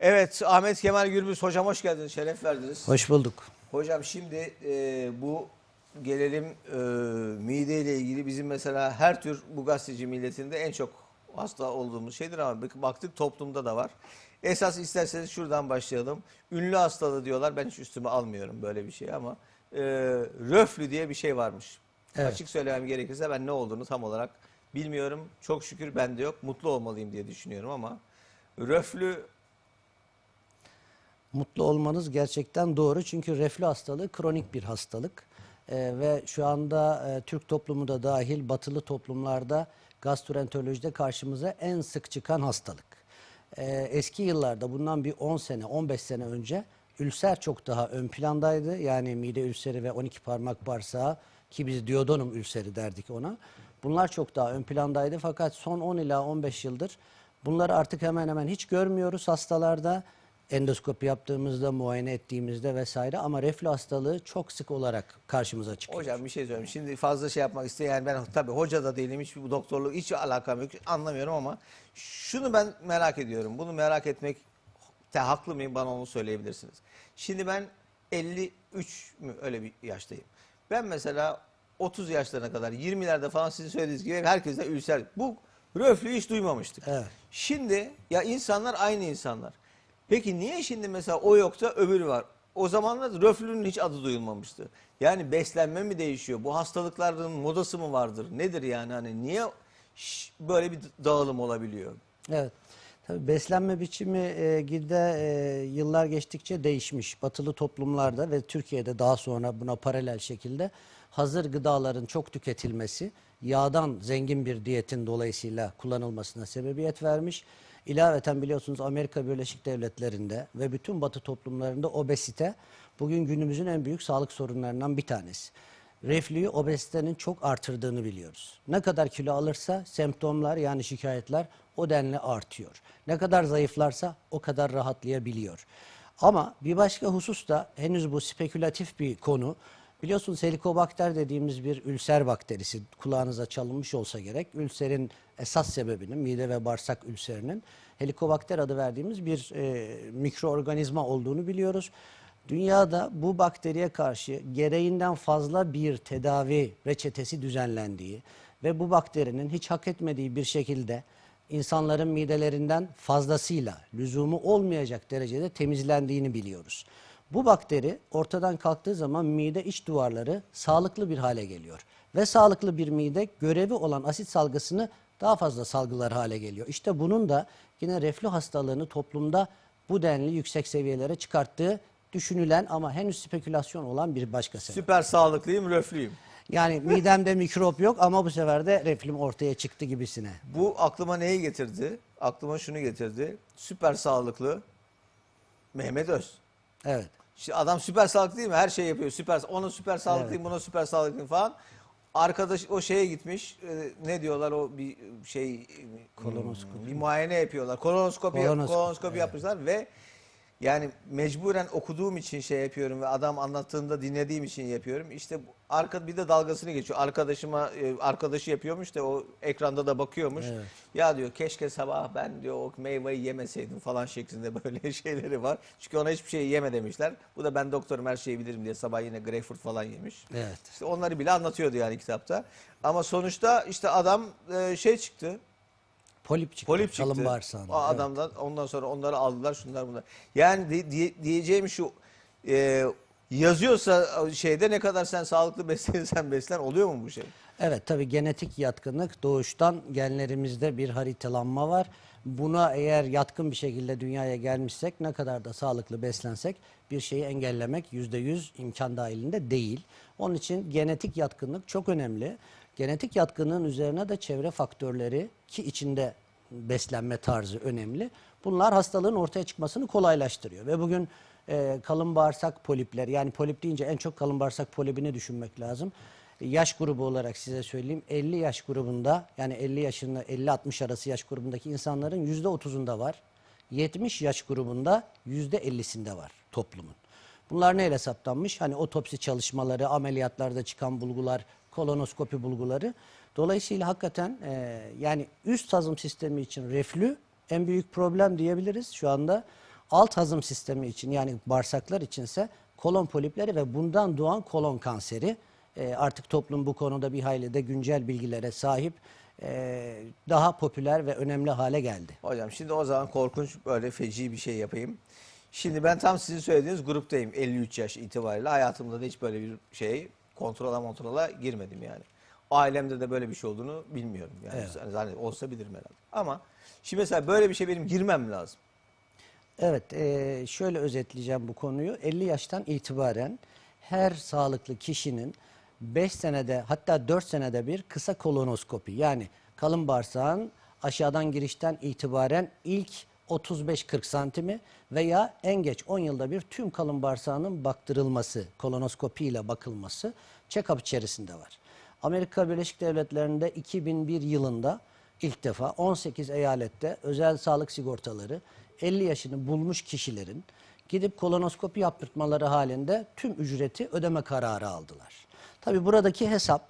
Evet Ahmet Kemal Gürbüz hocam hoş geldiniz, şeref verdiniz. Hoş bulduk. Hocam şimdi e, bu gelelim e, mide ile ilgili bizim mesela her tür bu gazeteci milletinde en çok hasta olduğumuz şeydir ama bak- baktık toplumda da var. Esas isterseniz şuradan başlayalım. Ünlü hastalığı diyorlar ben hiç üstüme almıyorum böyle bir şey ama e, röflü diye bir şey varmış. Evet. Açık söylemem gerekirse ben ne olduğunu tam olarak bilmiyorum. Çok şükür bende yok. Mutlu olmalıyım diye düşünüyorum ama röflü Mutlu olmanız gerçekten doğru çünkü reflü hastalığı kronik bir hastalık. Ee, ve şu anda e, Türk toplumu da dahil batılı toplumlarda gastroenterolojide karşımıza en sık çıkan hastalık. Ee, eski yıllarda bundan bir 10 sene 15 sene önce ülser çok daha ön plandaydı. Yani mide ülseri ve 12 parmak bağırsağı ki biz diyodonum ülseri derdik ona. Bunlar çok daha ön plandaydı fakat son 10 ila 15 yıldır bunları artık hemen hemen hiç görmüyoruz hastalarda endoskopi yaptığımızda, muayene ettiğimizde vesaire ama reflü hastalığı çok sık olarak karşımıza çıkıyor. Hocam bir şey söyleyeyim. Şimdi fazla şey yapmak isteyen ben tabii hoca da değilim. Hiç bu doktorluk hiç alakam yok. Anlamıyorum ama şunu ben merak ediyorum. Bunu merak etmek te, haklı mıyım bana onu söyleyebilirsiniz. Şimdi ben 53 mü öyle bir yaştayım. Ben mesela 30 yaşlarına kadar 20'lerde falan sizin söylediğiniz gibi herkeste ülser. Bu röflüyü hiç duymamıştık. Evet. Şimdi ya insanlar aynı insanlar. Peki niye şimdi mesela o yoksa öbürü var? O zamanlar röflünün hiç adı duyulmamıştı. Yani beslenme mi değişiyor? Bu hastalıkların modası mı vardır? Nedir yani hani niye böyle bir dağılım olabiliyor? Evet. Tabii beslenme biçimi e, gide e, yıllar geçtikçe değişmiş. Batılı toplumlarda ve Türkiye'de daha sonra buna paralel şekilde hazır gıdaların çok tüketilmesi, yağdan zengin bir diyetin dolayısıyla kullanılmasına sebebiyet vermiş. İlaveten biliyorsunuz Amerika Birleşik Devletleri'nde ve bütün batı toplumlarında obezite bugün günümüzün en büyük sağlık sorunlarından bir tanesi. Reflüyü obezitenin çok artırdığını biliyoruz. Ne kadar kilo alırsa semptomlar yani şikayetler o denli artıyor. Ne kadar zayıflarsa o kadar rahatlayabiliyor. Ama bir başka husus da henüz bu spekülatif bir konu. Biliyorsunuz helikobakter dediğimiz bir ülser bakterisi kulağınıza çalınmış olsa gerek. Ülserin esas sebebinin mide ve bağırsak ülserinin helikobakter adı verdiğimiz bir e, mikroorganizma olduğunu biliyoruz. Dünyada bu bakteriye karşı gereğinden fazla bir tedavi reçetesi düzenlendiği ve bu bakterinin hiç hak etmediği bir şekilde insanların midelerinden fazlasıyla lüzumu olmayacak derecede temizlendiğini biliyoruz. Bu bakteri ortadan kalktığı zaman mide iç duvarları sağlıklı bir hale geliyor. Ve sağlıklı bir mide görevi olan asit salgısını daha fazla salgılar hale geliyor. İşte bunun da yine reflü hastalığını toplumda bu denli yüksek seviyelere çıkarttığı düşünülen ama henüz spekülasyon olan bir başka sebep. Süper sağlıklıyım, röflüyüm. Yani midemde mikrop yok ama bu sefer de reflüm ortaya çıktı gibisine. Bu aklıma neyi getirdi? Aklıma şunu getirdi. Süper sağlıklı Mehmet Öz. Evet. İşte adam süper sağlıklı değil mi? Her şey yapıyor. Süper. Ona süper sağlıklıyım, buna süper sağlıklıyım falan. Arkadaş o şeye gitmiş. e, ne diyorlar o bir şey e, Kolonoskopi. Bir muayene yapıyorlar. Kolonoskopi Kolonoskopi, kolonoskopi yapmışlar ve yani mecburen okuduğum için şey yapıyorum ve adam anlattığında dinlediğim için yapıyorum. İşte arka bir de dalgasını geçiyor. Arkadaşıma e, arkadaşı yapıyormuş da o ekranda da bakıyormuş. Evet. Ya diyor keşke sabah ben diyor o meyveyi yemeseydim falan şeklinde böyle şeyleri var. Çünkü ona hiçbir şey yeme demişler. Bu da ben doktorum her şeyi bilirim diye sabah yine greyfurt falan yemiş. Evet. İşte onları bile anlatıyordu yani kitapta. Ama sonuçta işte adam e, şey çıktı. Polip çıktı. Polip çıktı. Kalın bağırsağında. O adamdan ondan sonra onları aldılar şunlar bunlar. Yani di- di- diyeceğim şu e, yazıyorsa şeyde ne kadar sen sağlıklı beslenirsen beslen oluyor mu bu şey? Evet tabii genetik yatkınlık doğuştan genlerimizde bir haritalanma var. Buna eğer yatkın bir şekilde dünyaya gelmişsek ne kadar da sağlıklı beslensek bir şeyi engellemek yüzde yüz imkan dahilinde değil. Onun için genetik yatkınlık çok önemli. Genetik yatkınlığın üzerine de çevre faktörleri ki içinde beslenme tarzı önemli. Bunlar hastalığın ortaya çıkmasını kolaylaştırıyor. Ve bugün e, kalın bağırsak polipleri yani polip deyince en çok kalın bağırsak polibini düşünmek lazım. Yaş grubu olarak size söyleyeyim 50 yaş grubunda yani 50 yaşında 50-60 arası yaş grubundaki insanların %30'unda var. 70 yaş grubunda %50'sinde var toplumun. Bunlar neyle saptanmış? Hani otopsi çalışmaları, ameliyatlarda çıkan bulgular, kolonoskopi bulguları. Dolayısıyla hakikaten e, yani üst hazım sistemi için reflü en büyük problem diyebiliriz şu anda. Alt hazım sistemi için yani bağırsaklar içinse kolon polipleri ve bundan doğan kolon kanseri. E, artık toplum bu konuda bir hayli de güncel bilgilere sahip. E, daha popüler ve önemli hale geldi. Hocam şimdi o zaman korkunç böyle feci bir şey yapayım. Şimdi ben tam sizin söylediğiniz gruptayım 53 yaş itibariyle. Hayatımda da hiç böyle bir şey kontrola kontrola girmedim yani. Ailemde de böyle bir şey olduğunu bilmiyorum. Yani Evet. zannet olsa bilirim herhalde. Ama şimdi mesela böyle bir şey benim girmem lazım. Evet, eee, şöyle özetleyeceğim bu konuyu. 50 yaştan itibaren her sağlıklı kişinin 5 senede hatta 4 senede bir kısa kolonoskopi yani kalın bağırsağın aşağıdan girişten itibaren ilk 35-40 santimi veya en geç 10 yılda bir tüm kalın bağırsağının baktırılması, kolonoskopi ile bakılması check-up içerisinde var. Amerika Birleşik Devletleri'nde 2001 yılında ilk defa 18 eyalette özel sağlık sigortaları 50 yaşını bulmuş kişilerin gidip kolonoskopi yaptırtmaları halinde tüm ücreti ödeme kararı aldılar. Tabi buradaki hesap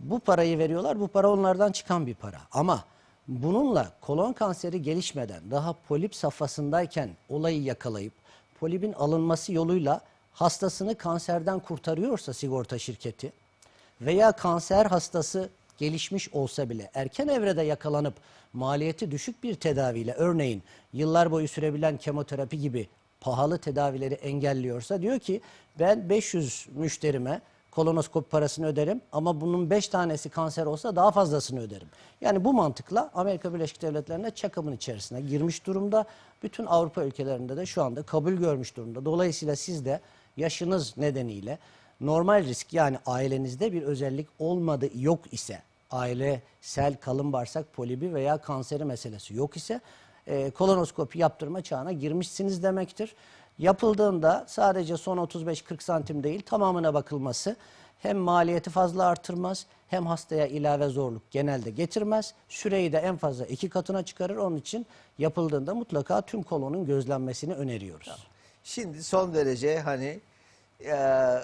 bu parayı veriyorlar bu para onlardan çıkan bir para ama bununla kolon kanseri gelişmeden daha polip safhasındayken olayı yakalayıp polipin alınması yoluyla hastasını kanserden kurtarıyorsa sigorta şirketi veya kanser hastası gelişmiş olsa bile erken evrede yakalanıp maliyeti düşük bir tedaviyle örneğin yıllar boyu sürebilen kemoterapi gibi pahalı tedavileri engelliyorsa diyor ki ben 500 müşterime kolonoskopi parasını öderim ama bunun 5 tanesi kanser olsa daha fazlasını öderim. Yani bu mantıkla Amerika Birleşik Devletleri'nde check-up'ın içerisine girmiş durumda. Bütün Avrupa ülkelerinde de şu anda kabul görmüş durumda. Dolayısıyla siz de yaşınız nedeniyle normal risk yani ailenizde bir özellik olmadı yok ise ailesel kalın bağırsak polibi veya kanseri meselesi yok ise e, kolonoskopi yaptırma çağına girmişsiniz demektir. Yapıldığında sadece son 35-40 santim değil tamamına bakılması hem maliyeti fazla artırmaz hem hastaya ilave zorluk genelde getirmez. Süreyi de en fazla iki katına çıkarır. Onun için yapıldığında mutlaka tüm kolonun gözlenmesini öneriyoruz. Şimdi son derece hani, e,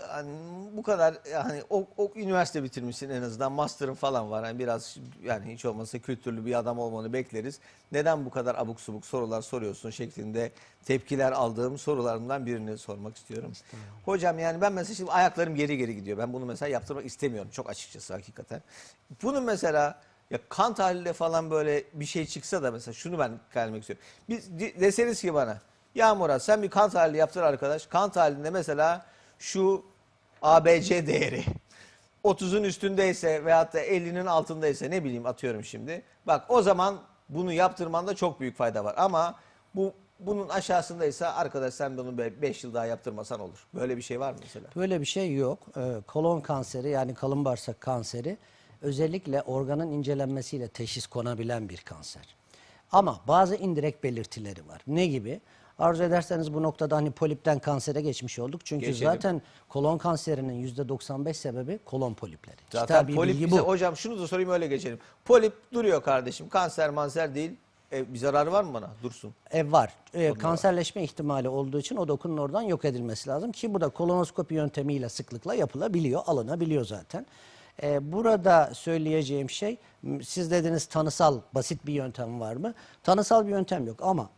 hani bu kadar hani o, o üniversite bitirmişsin en azından master'ın falan var. Hani biraz yani hiç olmazsa kültürlü bir adam olmanı bekleriz. Neden bu kadar abuk subuk sorular soruyorsun şeklinde tepkiler aldığım sorularımdan birini sormak istiyorum. Hocam yani ben mesela şimdi ayaklarım geri geri gidiyor. Ben bunu mesela yaptırmak istemiyorum çok açıkçası hakikaten. Bunun mesela ya kan tahliliyle falan böyle bir şey çıksa da mesela şunu ben gelmek istiyorum. Biz de- deseniz ki bana ya Murat sen bir kan tahlili yaptır arkadaş. Kan tahlilinde mesela şu ABC değeri 30'un üstündeyse veyahut da 50'nin altındaysa ne bileyim atıyorum şimdi. Bak o zaman bunu yaptırmanda çok büyük fayda var. Ama bu bunun aşağısındaysa arkadaş sen bunu 5 yıl daha yaptırmasan olur. Böyle bir şey var mı mesela? Böyle bir şey yok. Ee, kolon kanseri yani kalın bağırsak kanseri özellikle organın incelenmesiyle teşhis konabilen bir kanser. Ama bazı indirekt belirtileri var. Ne gibi? Arzu ederseniz bu noktada hani polipten kansere geçmiş olduk. Çünkü Geçelim. zaten kolon kanserinin %95 sebebi kolon polipleri. Zaten Kitabi polip bize, bu. hocam şunu da sorayım öyle geçelim. Polip duruyor kardeşim. Kanser manser değil. E, bir zararı var mı bana? Dursun. E, var. E, kanserleşme ihtimali olduğu için o dokunun oradan yok edilmesi lazım ki bu da kolonoskopi yöntemiyle sıklıkla yapılabiliyor, alınabiliyor zaten. E, burada söyleyeceğim şey, siz dediniz tanısal basit bir yöntem var mı? Tanısal bir yöntem yok ama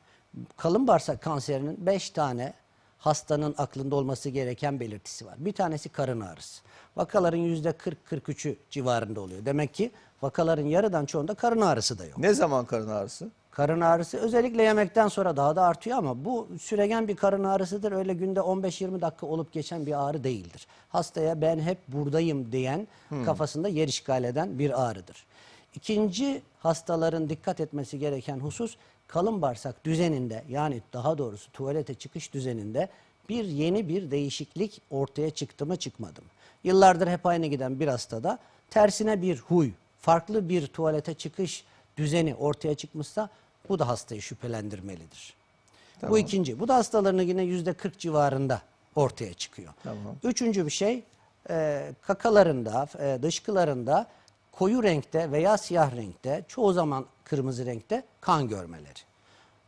kalın bağırsak kanserinin 5 tane hastanın aklında olması gereken belirtisi var. Bir tanesi karın ağrısı. Vakaların %40-43'ü civarında oluyor. Demek ki vakaların yarıdan çoğunda karın ağrısı da yok. Ne zaman karın ağrısı? Karın ağrısı özellikle yemekten sonra daha da artıyor ama bu süregen bir karın ağrısıdır. Öyle günde 15-20 dakika olup geçen bir ağrı değildir. Hastaya ben hep buradayım diyen kafasında yer işgal eden bir ağrıdır. İkinci hastaların dikkat etmesi gereken husus kalın bağırsak düzeninde yani daha doğrusu tuvalete çıkış düzeninde bir yeni bir değişiklik ortaya çıktı mı çıkmadı mı? Yıllardır hep aynı giden bir hastada tersine bir huy, farklı bir tuvalete çıkış düzeni ortaya çıkmışsa bu da hastayı şüphelendirmelidir. Bu ikinci. Bu da hastalarının yine yüzde 40 civarında ortaya çıkıyor. Tamam. Üçüncü bir şey e, kakalarında, e, dışkılarında koyu renkte veya siyah renkte çoğu zaman kırmızı renkte kan görmeleri.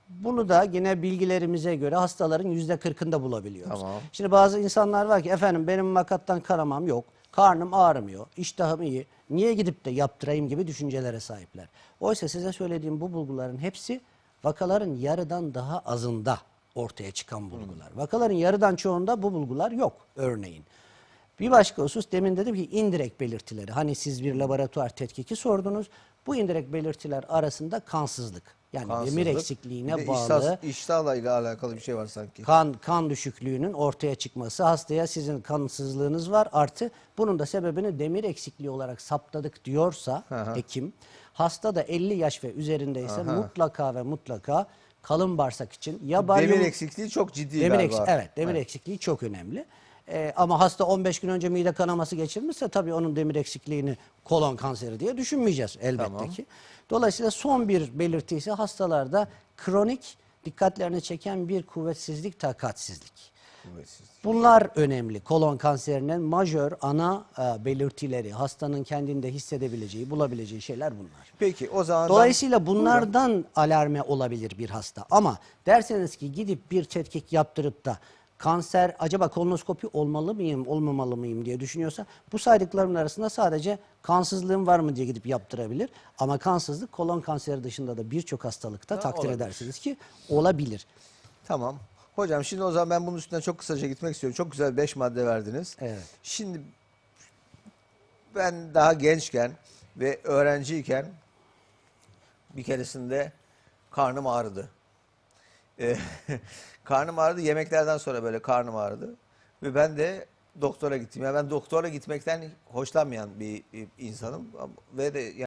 Bunu da yine bilgilerimize göre hastaların yüzde kırkında bulabiliyoruz. Tamam. Şimdi bazı insanlar var ki efendim benim makattan kanamam yok, karnım ağrımıyor, iştahım iyi, niye gidip de yaptırayım gibi düşüncelere sahipler. Oysa size söylediğim bu bulguların hepsi vakaların yarıdan daha azında ortaya çıkan bulgular. Vakaların yarıdan çoğunda bu bulgular yok örneğin. Bir başka husus demin dedim ki indirekt belirtileri. Hani siz bir laboratuvar tetkiki sordunuz. Bu indirekt belirtiler arasında kansızlık. Yani demir Kansızlık. eksikliğine Bir de bağlı iştah- iştahla ile alakalı bir şey var sanki. kan kan düşüklüğünün ortaya çıkması hastaya sizin kansızlığınız var artı bunun da sebebini demir eksikliği olarak saptadık diyorsa hekim hasta da 50 yaş ve üzerindeyse mutlaka ve mutlaka kalın bağırsak için ya Demir eksikliği çok ciddi demir galiba. eks- evet demir eksikliği çok önemli. Ee, ama hasta 15 gün önce mide kanaması geçirmişse tabii onun demir eksikliğini kolon kanseri diye düşünmeyeceğiz elbette Tamam. ki. Dolayısıyla son bir belirti ise hastalarda kronik dikkatlerini çeken bir kuvvetsizlik, takatsizlik. Kuvvetsiz. Bunlar önemli. Kolon kanserinin majör ana e, belirtileri, hastanın kendinde hissedebileceği, bulabileceği şeyler bunlar. Peki o zaman Dolayısıyla bunlardan alarme olabilir bir hasta. Ama derseniz ki gidip bir tetkik yaptırıp da kanser acaba kolonoskopi olmalı mıyım, olmamalı mıyım diye düşünüyorsa bu saydıklarımın arasında sadece kansızlığım var mı diye gidip yaptırabilir. Ama kansızlık kolon kanseri dışında da birçok hastalıkta takdir olabilir. edersiniz ki olabilir. Tamam. Hocam şimdi o zaman ben bunun üstüne çok kısaca gitmek istiyorum. Çok güzel 5 madde verdiniz. Evet. Şimdi ben daha gençken ve öğrenciyken bir keresinde karnım ağrıdı. Ee, karnım ağrıdı. Yemeklerden sonra böyle karnım ağrıdı. Ve ben de doktora gittim. Yani ben doktora gitmekten hoşlanmayan bir, insanım. Ve de